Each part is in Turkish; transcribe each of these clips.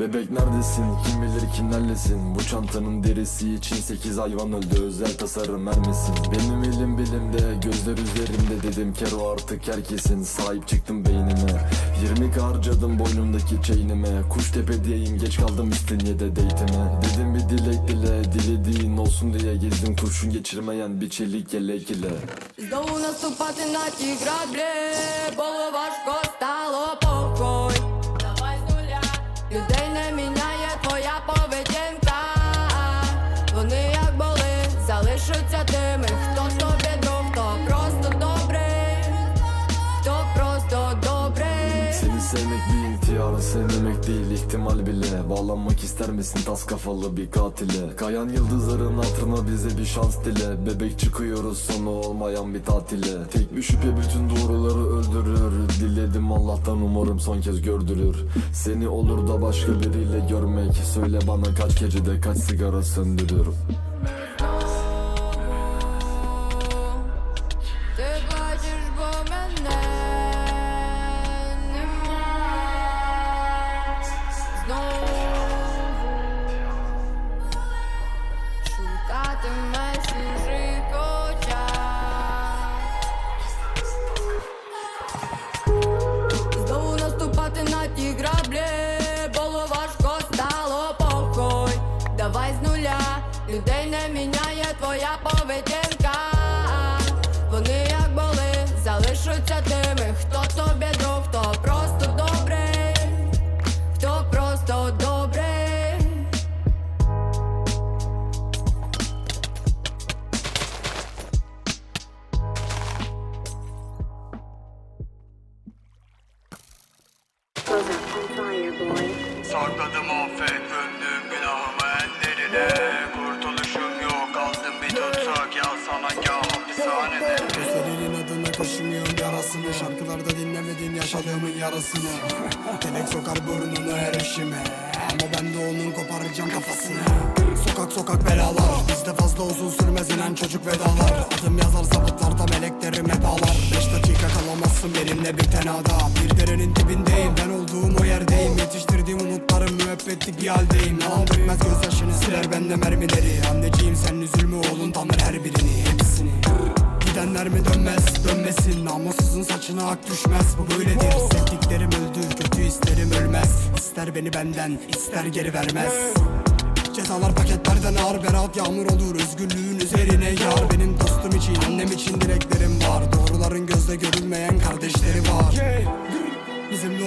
Bebek neredesin? Kim bilir kimlerlesin? Bu çantanın derisi için 8 hayvan öldü. Özel tasarım vermesin. Benim elim bilimde gözler üzerimde dedim. Kero artık herkesin. Sahip çıktım beynime. 20 harcadım boynumdaki çeynime. Kuştepe'deyim geç kaldım İstinye'de deytime Dedim bir dilek dile dilediğin olsun diye gezdim. Kurşun geçirmeyen bir çelik yelek ile. Zda u nas upati na ti grad stalo залишаться тими, хто тобі друг, хто просто добрий, хто просто добрий. Seni sevmek bir ihtiyar sevmemek değil ihtimal bile Bağlanmak ister misin tas kafalı bir katile Kayan yıldızların hatırına bize bir şans dile Bebek çıkıyoruz sonu olmayan bir tatile Tek bir şüphe bütün doğruları öldürür Diledim Allah'tan umarım son kez gördürür Seni olur da başka biriyle görmek Söyle bana kaç gecede kaç sigara söndürür Давай з нуля, людей не міняє твоя поведінка. Вони як були, залишаться тими, хто тобі друг, хто просто Sakladım affet döndüm günahımı en derine Kurtuluşum yok aldım bir tutsak ya sana ya hapishanede. Senin adına koşmuyorum yarasını. Şarkılarda dinlemedin yaşadığımın yarasını Telek sokar burnunu her işime Ama ben de onun koparacağım kafasını. Sokak sokak belalar. Bizde fazla uzun sürmez inen çocuk vedalar. Adım yazar kalamazsın benimle bir tenada. Bir derenin dibindeyim ben olduğum o yerdeyim. Yetiştirdiğim umutlarım müebbetlik bir haldeyim. Yalan dökmez gözyaşını siler bende mermileri. Anneciğim sen üzülme oğlun tanır her birini hepsini. Gidenler mi dönmez dönmesin? Namussuzun saçına ak düşmez. Bu böyledir. Sevdiklerim öldü kötü isterim ölmez. İster beni benden ister geri vermez. Cezalar paketlerden ağır berat yağmur olur. Özgürlüğün üzerine yar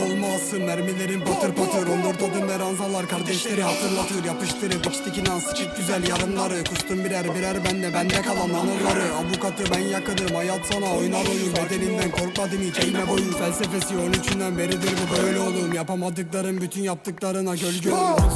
olmasın mermilerin patır patır. Onur tadım ve ranzalar kardeşleri hatırlatır. Yapıştırıp içtik inan sıçık güzel yarınları Kustum birer birer bende bende kalan anıları. Avukatı ben yakınım hayat sana oynar oyun. Bedelinden korkmadım hiç eğme boyu Felsefesi 13'ünden beridir bu böyle oğlum. Yapamadıklarım bütün yaptıklarına gölge olur